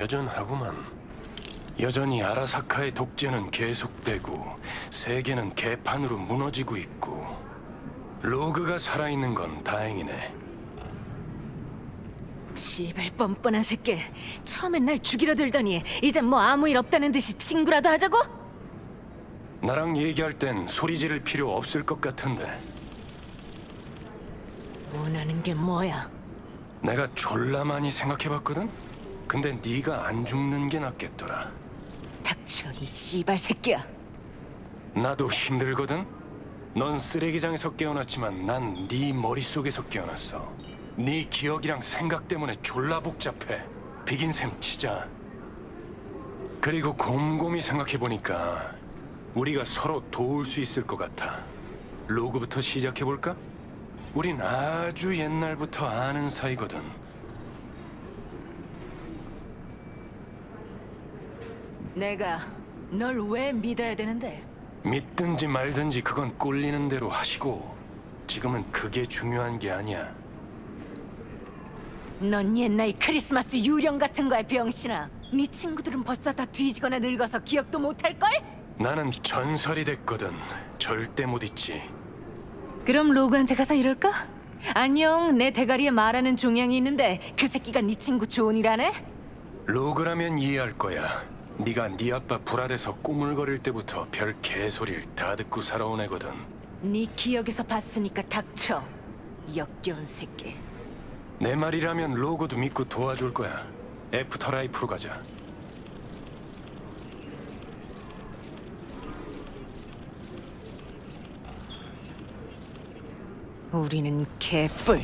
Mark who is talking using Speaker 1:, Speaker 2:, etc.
Speaker 1: 여전하구만. 여전히 아라사카의 독재는 계속되고 세계는 개판으로 무너지고 있고 로그가 살아있는 건 다행이네.
Speaker 2: 씨발 뻔뻔한 새끼. 처음엔 날 죽이려 들더니 이젠 뭐 아무 일 없다는 듯이 친구라도 하자고?
Speaker 1: 나랑 얘기할 땐 소리 지를 필요 없을 것 같은데
Speaker 2: 원하는 게 뭐야?
Speaker 1: 내가 졸라 많이 생각해봤거든? 근데 네가 안 죽는 게 낫겠더라.
Speaker 2: 닥쳐 이 씨발 새끼야.
Speaker 1: 나도 힘들거든? 넌 쓰레기장에서 깨어났지만 난 네 머릿속에서 깨어났어. 네 기억이랑 생각 때문에 졸라 복잡해. 비긴 셈 치자. 그리고 곰곰이 생각해 보니까 우리가 서로 도울 수 있을 것 같아. 로그부터 시작해 볼까? 우린 아주 옛날부터 아는 사이거든.
Speaker 2: 내가 널 왜 믿어야 되는데?
Speaker 1: 믿든지 말든지 그건 꼴리는 대로 하시고 지금은 그게 중요한 게 아니야.
Speaker 2: 넌 옛날 크리스마스 유령 같은 거야 병신아. 네 친구들은 벌써 다 뒤지거나 늙어서 기억도 못할 걸?
Speaker 1: 나는 전설이 됐거든. 절대 못 잊지.
Speaker 2: 그럼 로그한테 가서 이럴까? 안녕, 내 대가리에 말하는 종양이 있는데 그 새끼가 네 친구 조은이라네?
Speaker 1: 로그라면 이해할 거야. 네가 네 아빠 불알에서 꾸물거릴 때부터 별 개소리를 다 듣고 살아온 애거든.
Speaker 2: 네 기억에서 봤으니까 닥쳐. 역겨운 새끼.
Speaker 1: 내 말이라면 로그도 믿고 도와줄 거야. 애프터라이프로 가자.
Speaker 2: 우리는 개뿔.